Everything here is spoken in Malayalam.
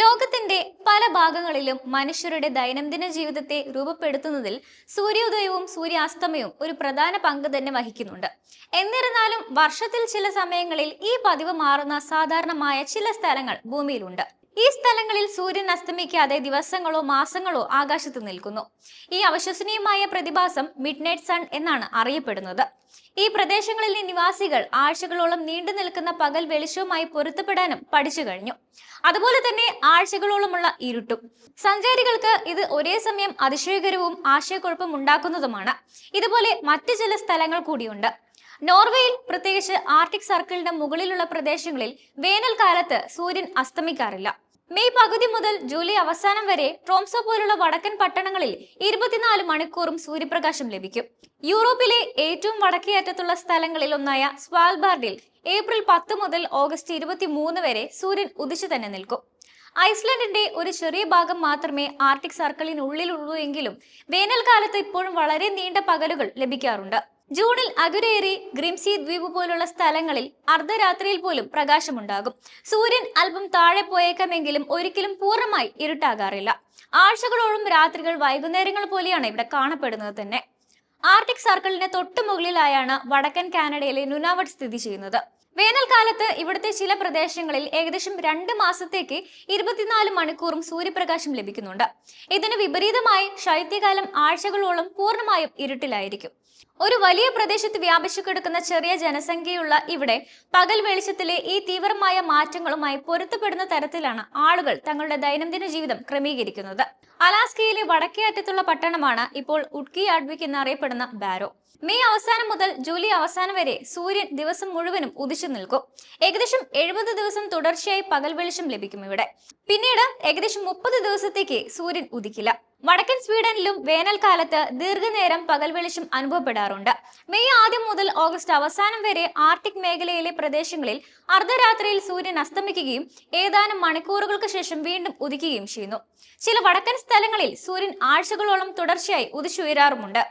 ലോകത്തിന്റെ പല ഭാഗങ്ങളിലും മനുഷ്യരുടെ ദൈനംദിന ജീവിതത്തെ രൂപപ്പെടുത്തുന്നതിൽ സൂര്യോദയവും സൂര്യാസ്തമയവും ഒരു പ്രധാന പങ്ക് തന്നെ വഹിക്കുന്നുണ്ട്. എന്നിരുന്നാലും വർഷത്തിൽ ചില സമയങ്ങളിൽ ഈ പതിവ് മാറുന്ന സാധാരണമായ ചില സ്ഥലങ്ങൾ ഭൂമിയിലുണ്ട്. ഈ സ്ഥലങ്ങളിൽ സൂര്യൻ അസ്തമിക്കാതെ ദിവസങ്ങളോ മാസങ്ങളോ ആകാശത്ത് നിൽക്കുന്നു. ഈ അവിശ്വസനീയമായ പ്രതിഭാസം മിഡ്നൈറ്റ് സൺ എന്നാണ് അറിയപ്പെടുന്നത്. ഈ പ്രദേശങ്ങളിലെ നിവാസികൾ ആഴ്ചകളോളം നീണ്ടു നിൽക്കുന്ന പകൽ വെളിച്ചവുമായി പൊരുത്തപ്പെടാനും പഠിച്ചു കഴിഞ്ഞു. അതുപോലെ തന്നെ ആഴ്ചകളോളമുള്ള ഇരുട്ടും. സഞ്ചാരികൾക്ക് ഇത് ഒരേ സമയം അതിശയകരവും ആശയക്കുഴപ്പം ഉണ്ടാക്കുന്നതുമാണ്. ഇതുപോലെ മറ്റു ചില സ്ഥലങ്ങൾ കൂടിയുണ്ട്. നോർവേയിൽ പ്രത്യേകിച്ച് ആർട്ടിക് സർക്കിളിന്റെ മുകളിലുള്ള പ്രദേശങ്ങളിൽ വേനൽക്കാലത്ത് സൂര്യൻ അസ്തമിക്കാറില്ല. മെയ് പകുതി മുതൽ ജൂലൈ അവസാനം വരെ ട്രോംസോ പോലുള്ള വടക്കൻ പട്ടണങ്ങളിൽ ഇരുപത്തിനാല് മണിക്കൂറും സൂര്യപ്രകാശം ലഭിക്കും. യൂറോപ്പിലെ ഏറ്റവും വടക്കേയറ്റത്തുള്ള സ്ഥലങ്ങളിൽ ഒന്നായ സ്വാൽബാർഡിൽ ഏപ്രിൽ പത്ത് മുതൽ ഓഗസ്റ്റ് ഇരുപത്തി മൂന്ന് വരെ സൂര്യൻ ഉദിച്ചു തന്നെ നിൽക്കും. ഐസ്ലൻഡിന്റെ ഒരു ചെറിയ ഭാഗം മാത്രമേ ആർട്ടിക് സർക്കിളിനുള്ളിലുള്ളൂ എങ്കിലും വേനൽക്കാലത്ത് ഇപ്പോഴും വളരെ നീണ്ട പകലുകൾ ലഭിക്കാറുണ്ട്. ജൂണിൽ അകുരേറി ഗ്രിംസി ദ്വീപ് പോലുള്ള സ്ഥലങ്ങളിൽ അർദ്ധരാത്രിയിൽ പോലും പ്രകാശമുണ്ടാകും. സൂര്യൻ അല്പം താഴെ പോയേക്കാമെങ്കിലും ഒരിക്കലും പൂർണമായി ഇരുട്ടാകാറില്ല. ആഴ്ചകളോളം രാത്രികൾ വൈകുന്നേരങ്ങൾ പോലെയാണ് ഇവിടെ കാണപ്പെടുന്നത് തന്നെ. ആർട്ടിക് സർക്കിളിന് തൊട്ടു മുകളിലായാണ് വടക്കൻ കാനഡയിലെ നുനാവട്ട് സ്ഥിതി ചെയ്യുന്നത്. വേനൽക്കാലത്ത് ഇവിടുത്തെ ചില പ്രദേശങ്ങളിൽ ഏകദേശം രണ്ട് മാസത്തേക്ക് ഇരുപത്തിനാല് മണിക്കൂറും സൂര്യപ്രകാശം ലഭിക്കുന്നുണ്ട്. ഇതിന് വിപരീതമായി ശൈത്യകാലം ആഴ്ചകളോളം പൂർണമായും ഇരുട്ടിലായിരിക്കും. ഒരു വലിയ പ്രദേശത്ത് വ്യാപിച്ചു കിടക്കുന്ന ചെറിയ ജനസംഖ്യയുള്ള ഇവിടെ പകൽ വെളിച്ചത്തിലെ ഈ തീവ്രമായ മാറ്റങ്ങളുമായി പൊരുത്തപ്പെടുന്ന തരത്തിലാണ് ആളുകൾ തങ്ങളുടെ ദൈനംദിന ജീവിതം ക്രമീകരിക്കുന്നത്. അലാസ്കയിലെ വടക്കേ അറ്റത്തുള്ള പട്ടണമാണ് ഇപ്പോൾ ഉഡ്കി അഡ്വിക് എന്നറിയപ്പെടുന്ന ബാരോ. മെയ് അവസാനം മുതൽ ജൂലൈ അവസാനം വരെ സൂര്യൻ ദിവസം മുഴുവനും ഉദിച്ചു നിൽക്കും. ഏകദേശം എഴുപത് ദിവസം തുടർച്ചയായി പകൽ വെളിച്ചം ലഭിക്കും ഇവിടെ. പിന്നീട് ഏകദേശം മുപ്പത് ദിവസത്തേക്ക് സൂര്യൻ ഉദിക്കില്ല. വടക്കൻ സ്വീഡനിലും വേനൽക്കാലത്ത് ദീർഘനേരം പകൽ വെളിച്ചം അനുഭവപ്പെടാറുണ്ട്. മെയ് ആദ്യം മുതൽ ഓഗസ്റ്റ് അവസാനം വരെ ആർട്ടിക് മേഖലയിലെ പ്രദേശങ്ങളിൽ അർദ്ധരാത്രിയിൽ സൂര്യൻ അസ്തമിക്കുകയും ഏതാനും മണിക്കൂറുകൾക്ക് ശേഷം വീണ്ടും ഉദിക്കുകയും ചെയ്യുന്നു. ചില വടക്കൻ സ്ഥലങ്ങളിൽ സൂര്യൻ ആഴ്ചകളോളം തുടർച്ചയായി ഉദിച്ചുയരാറുമുണ്ട്.